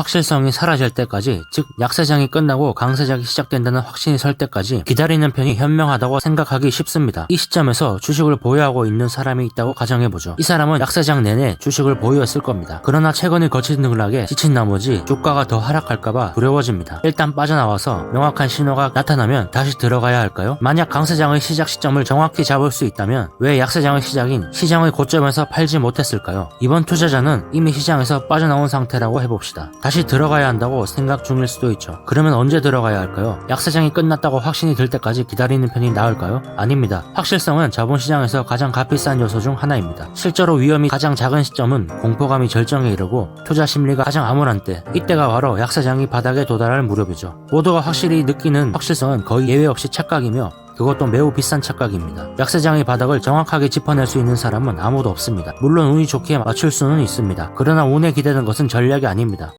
불확실성이 사라질 때까지, 즉 약세장이 끝나고 강세장이 시작된다는 확신이 설 때까지 기다리는 편이 현명하다고 생각하기 쉽습니다. 이 시점에서 주식을 보유하고 있는 사람이 있다고 가정해보죠. 이 사람은 약세장 내내 주식을 보유했을 겁니다. 그러나 최근의 거친 등락에 지친 나머지 주가가 더 하락할까봐 두려워집니다. 일단 빠져나와서 명확한 신호가 나타나면 다시 들어가야 할까요? 만약 강세장의 시작 시점을 정확히 잡을 수 있다면 왜 약세장의 시작인 시장의 고점에서 팔지 못했을까요? 이번 투자자는 이미 시장에서 빠져나온 상태라고 해봅시다. 다시 들어가야 한다고 생각 중일 수도 있죠. 그러면 언제 들어가야 할까요? 약세장이 끝났다고 확신이 들 때까지 기다리는 편이 나을까요? 아닙니다. 확실성은 자본시장에서 가장 값비싼 요소 중 하나입니다. 실제로 위험이 가장 작은 시점은 공포감이 절정에 이르고 투자 심리가 가장 암울한 때 이때가 바로 약세장이 바닥에 도달할 무렵이죠. 모두가 확실히 느끼는 확실성은 거의 예외 없이 착각이며 그것도 매우 비싼 착각입니다. 약세장의 바닥을 정확하게 짚어낼 수 있는 사람은 아무도 없습니다. 물론 운이 좋게 맞출 수는 있습니다. 그러나 운에 기대는 것은 전략이 아닙니다.